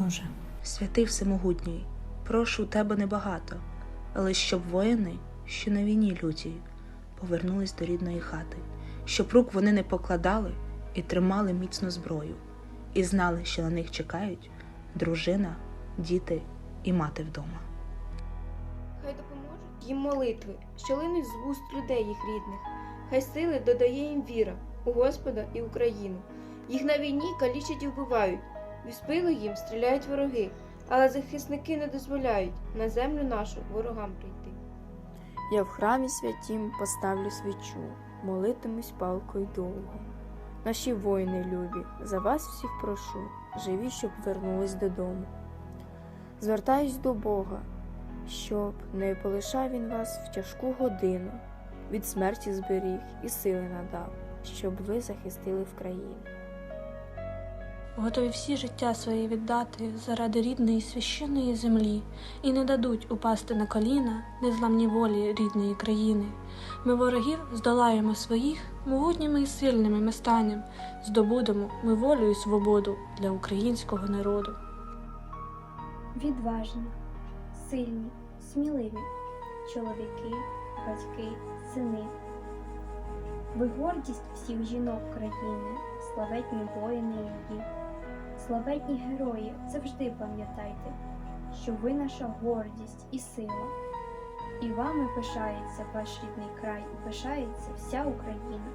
Боже. Святий Всемогутній, прошу тебе небагато, але щоб воїни, що на війні лютій, повернулись до рідної хати, щоб рук вони не покладали і тримали міцно зброю, і знали, що на них чекають дружина, діти і мати вдома. Хай допоможуть їм молитви, що линуть з вуст людей їх рідних. Хай сили додає їм віра у Господа і Україну. Їх на війні калічать і вбивають, в їм стріляють вороги, але захисники не дозволяють на землю нашу ворогам прийти. Я в храмі святім поставлю свічу, молитимусь палкою довго. Наші воїни любі, за вас всіх прошу, живі, щоб вернулись додому. Звертаюсь до Бога, щоб не полишав він вас в тяжку годину, від смерті зберіг і сили надав, щоб ви захистили в країну. Готові всі життя своє віддати заради рідної священної землі і не дадуть упасти на коліна незламні волі рідної країни. Ми ворогів здолаємо своїх могутніми і сильними ми станем, здобудемо ми волю і свободу для українського народу. Відважні, сильні, сміливі чоловіки, батьки, сини. Ви гордість всіх жінок країни, славетні воїни її, славетні герої, завжди пам'ятайте, що ви наша гордість і сила. І вами пишається ваш рідний край, і пишається вся Україна.